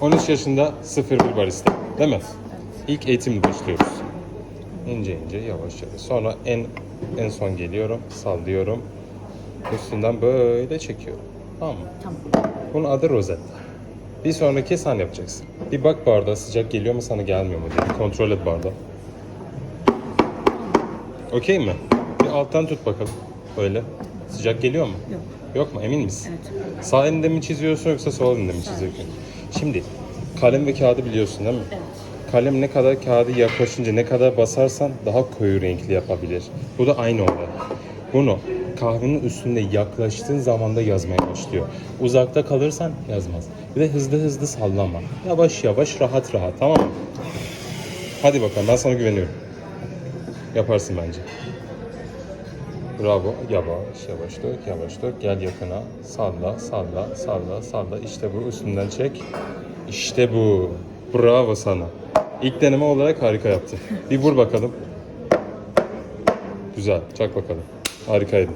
13 yaşında 01 barista. Değil mi? İlk eğitimle başlıyoruz. İnce ince yavaş yavaş. Sonra en en son geliyorum, sallıyorum. Üstünden böyle çekiyorum. Tamam mı? Tamam. Bunun adı rozetta. Bir sonraki sen yapacaksın. Bir bak bardağa sıcak geliyor mu sana gelmiyor mu diye. Kontrol et bardağı. Okey mi? Bir alttan tut bakalım. Böyle. Sıcak geliyor mu? Yok. Yok mu? Emin misin? Evet. Sağ elinde mi çiziyorsun yoksa sol elinde mi çiziyorsun? Şimdi kalem ve kağıdı biliyorsun değil mi? Evet. Kalem ne kadar kağıdı yaklaşınca ne kadar basarsan daha koyu renkli yapabilir. Bu da aynı olay. Bunu kahvenin üstünde yaklaştığın zaman da yazmaya başlıyor. Uzakta kalırsan yazmaz. De hızlı hızlı sallama. Yavaş yavaş rahat rahat tamam mı? Hadi bakalım ben sana güveniyorum. Yaparsın bence. Bravo. Yavaş yavaş dök yavaş dök. Gel yakına. Salla salla salla salla. İşte bu üstünden çek. İşte bu. Bravo sana. İlk deneme olarak harika yaptın. Bir vur bakalım. Güzel. Çak bakalım. Harikaydın.